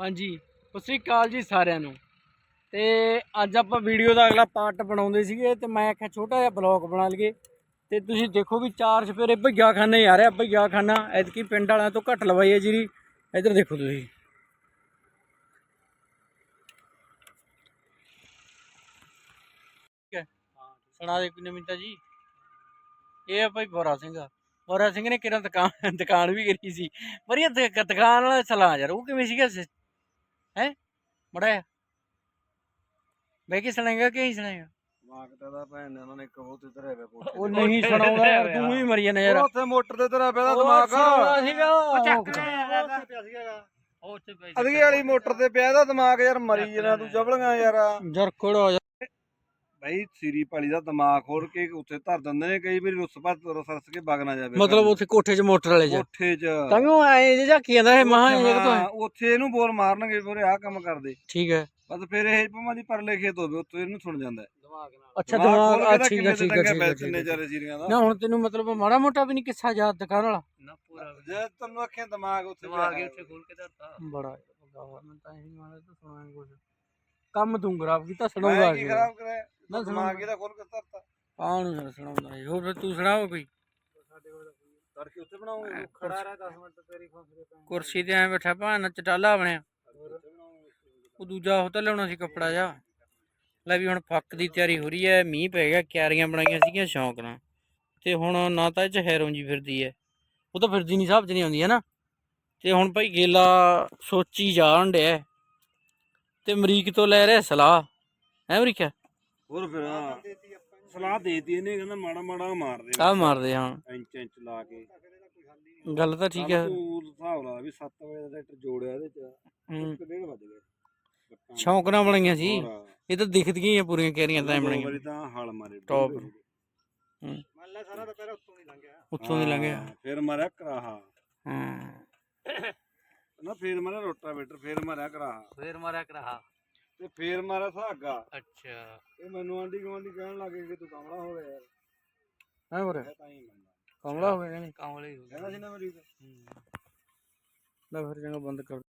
ਹਾਂਜੀ, ਸਤਿ ਸ੍ਰੀ ਅਕਾਲ ਜੀ ਸਾਰਿਆਂ ਨੂੰ। ਤੇ ਅੱਜ ਆਪਾਂ ਵੀਡੀਓ ਦਾ ਅਗਲਾ ਪਾਰਟ ਬਣਾਉਂਦੇ ਸੀਗੇ ਤੇ ਮੈਂ ਆਖਿਆ ਛੋਟਾ ਜਿਹਾ ਬਲੌਗ ਬਣਾ ਲਈਏ। ਤੇ ਤੁਸੀਂ ਦੇਖੋ ਵੀ ਚਾਰ ਸਪੇਰੇ ਭਈਆ ਖਾਨੇ ਆ ਰਿਹਾ ਭਈਆ ਖਾਨਾ ਐਤਕੀ ਪਿੰਡ ਵਾਲਿਆਂ ਤੋਂ ਘੱਟ ਲਵਾਈ ਹੈ ਜੀਰੀ ਇੱਧਰ ਦੇਖੋ ਤੁਸੀਂ। ਠੀਕ ਹੈ। ਸੁਣਾ ਦੇ ਕੋਈ ਨਵੀਂਤਾ ਜੀ। ਇਹ ਆ ਭਾਈ ਬੋਰਾ ਸਿੰਘ। ਬੋਰਾ ਸਿੰਘ ਨੇ ਕਿਰਨ ਦੁਕਾਨ ਦੁਕਾਨ ਵੀ ਕਰੀ ਸੀ। ਵਧੀਆ ਦੁ- ਦੁਕਾਨ ਵਾਲਾ ਸਲਾਹ ਯਾਰ, ਉਹ ਕਿਵੇਂ ਸੀਗਾ ਹੈ? ਮੜਾ ਬੈ ਕੇ ਸੁਣਾਏਗਾ ਕਿ ਹੀ ਸੁਣਾਏਗਾ ਮਾਗਦਾ ਦਾ ਭੈਣ ਨੇ ਉਹਨਾਂ ਨੇ ਇੱਕ ਬਹੁਤ ਧਰਿਆ ਪਿਆ ਕੋਠੇ ਉਹ ਨਹੀਂ ਸੁਣਾਉਂਦਾ ਯਾਰ ਤੂੰ ਹੀ ਮਰੀ ਜਾਂਦਾ ਯਾਰ। ਉਹ ਉੱਥੇ ਮੋਟਰ ਤੇ ਧਰਿਆ ਪਿਆ ਦਿਮਾਗ। ਸੁਣਾਉਂਦਾ ਸੀਗਾ। ਉਹ ਚੱਕ ਵਾਲੀ ਮੋਟਰ ਤੇ ਪਿਆ ਦਾ ਦਿਮਾਗ ਯਾਰ ਮਰੀ ਜਣਾ ਤੂੰ ਜਬਲੀਆਂ ਯਾਰ। ਜਰਕੜ ਹੋ ਜਾ। ਬਈ ਸੀਰੀ ਪਾਲੀ ਦਾ ਦਿਮਾਗ ਖੋਲ ਕੇ ਉੱਥੇ ਧਰ ਦਿੰਦੇ ਨੇ ਕਈ ਵਾਰੀ ਰੁੱਸ ਪੱਤ ਰੁੱਸ ਕੇ ਵਗ ਨਾ ਜਾਵੇ ਮਤਲਬ ਉੱਥੇ ਕੋਠੇ 'ਚ ਮੋਟਰ ਵਾਲੇ 'ਚ ਕੋਠੇ 'ਚ। ਤਾਂ ਉਹ ਐ ਜੇ ਝਾਕੀ ਜਾਂਦਾ ਇਹ ਮਹਾ ਇਹ ਤੋਂ ਹਾਂ, ਉੱਥੇ ਇਹਨੂੰ ਬੋਲ ਮਾਰਨਗੇ ਪੂਰੇ ਆਹ ਕੰਮ ਕਰਦੇ। ਠੀਕ ਹੈ। ਬਸ ਫਿਰ ਇਹ ਭਵਾਂ ਦੀ ਪਰਲੇ ਖੇਤ ਹੋਵੇ ਉੱਥੇ ਇਹਨੂੰ ਸੁਣ ਜਾਂਦਾ ਹੈ। ਅੱਛਾ ਦਿਮਾਗ ਆ ਠੀਕ ਹੈ ਠੀਕ ਹੈ ਠੀਕ ਹੈ, ਠੀਕ ਹੈ। ਚਾਰੇ ਸੀਰੀਆਂ ਦਾ। ਨਾ ਹੁਣ ਤੈਨੂੰ ਮਤਲਬ ਮਾੜਾ ਮੋਟਾ ਵੀ ਨਹੀਂ ਕਿੱਸਾ ਯਾਦ ਦੁਕਾਨ ਵਾਲਾ। ਨਾ ਪੂਰਾ ਜੇ ਤੈਨੂੰ ਆਖਿਆ ਦਿਮਾਗ ਉੱਥੇ ਦਿਮਾਗ ਹੀ ਉੱਥੇ ਖੋਲ ਕੇ ਧਰਤਾ। ਬੜਾ ਗਾਵਾ ਮੈਂ ਤਾਂ ਇਹੀ ਮਾੜਾ ਤਾਂ ਸੁਣਾਇਆ ਕੁਝ ਕੰਮ ਤੂੰ ਖਰਾਬ ਕੀਤਾ ਮੈਂ ਸੁਣਾਉਂਦਾ ਕੀ ਖਰਾਬ ਕਰਿਆ? ਨਾ ਦਿਮਾਗ ਇਹਦਾ ਖੋਲ ਕੇ ਧਰਤਾ। ਆਹ ਨੂੰ ਸੁਣਾਉਂਦਾ ਸੀ ਹੋਰ ਫਿਰ ਤੂੰ ਸੁਣਾਓ ਕੋਈ? ਤੜਕੇ ਉੱਤੇ ਬਣਾਉਂਗੇ ਖੜਾ ਰਹਿ 10 ਮਿੰਟ ਤੇਰੀ ਫਸਲੇ ਤਾਂ ਕੁਰਸੀ ਤੇ ਐ ਬੈਠਾ ਭਾਣ ਚਟਾਲਾ ਬਣਿਆ। ਉਹ ਦੂਜਾ ਉਹ ਤਾਂ ਲਿਆਉਣਾ ਸੀ ਕੱਪੜਾ ਜਾ ਲੈ ਵੀ ਹੁਣ ਫੱਕ ਦੀ ਤਿਆਰੀ ਹੋ ਰਹੀ ਹੈ ਮੀਂਹ ਪੈ ਗਿਆ ਕਿਆਰੀਆਂ ਬਣਾਈਆਂ ਸੀਗੀਆਂ ਸ਼ੌਂਕ ਨਾਲ। ਤੇ ਹੁਣ ਨਾ ਤਾਂ ਇਹ ਚ ਹੈਰੋਂ ਜੀ ਫਿਰਦੀ ਹੈ। ਉਹ ਤਾਂ ਫਿਰਦੀ ਨਹੀਂ ਹਿਸਾਬ ਚ ਨਹੀਂ ਆਉਂਦੀ ਹੈ ਨਾ? ਤੇ ਹੁਣ ਭਾਈ ਗੇਲਾ ਸੋਚੀ ਜਾਣ ਡਿਆ। ਤੇ ਅਮਰੀਕ ਤੋਂ ਲੈ ਰਿਹਾ ਸਲਾਹ। ਹੈ ਅਮਰੀਕਾ? ਹੋਰ ਫਿਰ ਹਾਂ। ਸਲਾਹ ਦੇਤੀ ਇਹਨੇ ਕਹਿੰਦਾ ਮਾੜਾ ਮਾੜਾ ਮਾਰ ਦੇ ਆ ਮਾਰਦੇ ਹਾਂ। ਇੰਚ ਇੰਚ ਲਾ ਕੇ। ਗੱਲ ਤਾਂ ਠੀਕ ਹੈ। ਤੂੰ ਹਿਸਾਬ ਲਾ ਵੀ 7 ਵਜੇ ਦਾ ਟਰੈਕਟਰ ਜੋੜਿਆ ਇਹਦੇ ਚ। ਹੂੰ। ਇੱਕ ਡੇਢ ਵੱਜ ਗਏ। ਬੱਟਾਂ। ਸ਼ੌਂਕ ਨਾਲ ਬਣਾਈਆਂ ਸੀ। ਹੋਰ, ਇਹ ਤਾਂ ਦਿਖਦੀਆਂ ਹੀ ਆ ਪੂਰੀਆਂ ਕੈਰੀਆਂ ਤਾਂ ਐਂ ਦੋ ਬਣਾਈਆਂ ਵਾਰੀ ਤਾਂ ਹਲ ਮਾਰੇ। ਹੂੰ। ਮੰਨ ਲੈ ਸਾਰਾ ਤਾਂ ਪਹਿਲਾਂ ਉੱਤੋਂ ਨਹੀਂ ਲੰਘਿਆ ਉੱਥੋਂ ਦੀ ਲੰਘਿਆ ਹਾਂ, ਫਿਰ ਮਾਰਿਆ ਕਰਾਹਾ। ਹਾਂ। ਨਾ ਫਿਰ ਮਾਰਿਆ ਰੋਟਾਵੇਟਰ ਫਿਰ ਮਾਰਿਆ ਕਰਾਹਾ। ਫੇਰ ਮਾਰਿਆ ਕਰਾ ਤੇ ਫਿਰ ਮਾਰਿਆ ਸੁਹਾਗਾ। ਅੱਛਾ। ਇਹ ਮੈਨੂੰ ਆਂਢੀ ਗੁਆਂਢੀ ਕਹਿਣ ਲੱਗੇ ਕਿ ਤੂੰ ਕਮਲਾ ਹੋ ਗਿਆ ਯਾਰ। ਹੈ ਹੋਰ ਮੈਂ ਤਾਂ ਹੀ ਮੰਨਦਾ। ਕਮਲਾ ਹੋ ਗਿਆ ਕਹਿੰਦੇ ਕਾਂਵਲੇ ਹੋ ਕਹਿੰਦਾ ਸੀ ਨਾ ਮੇਰੀ ਲੈ ਫਿਰ ਚੰਗਾ ਬੰਦ ਕਰ।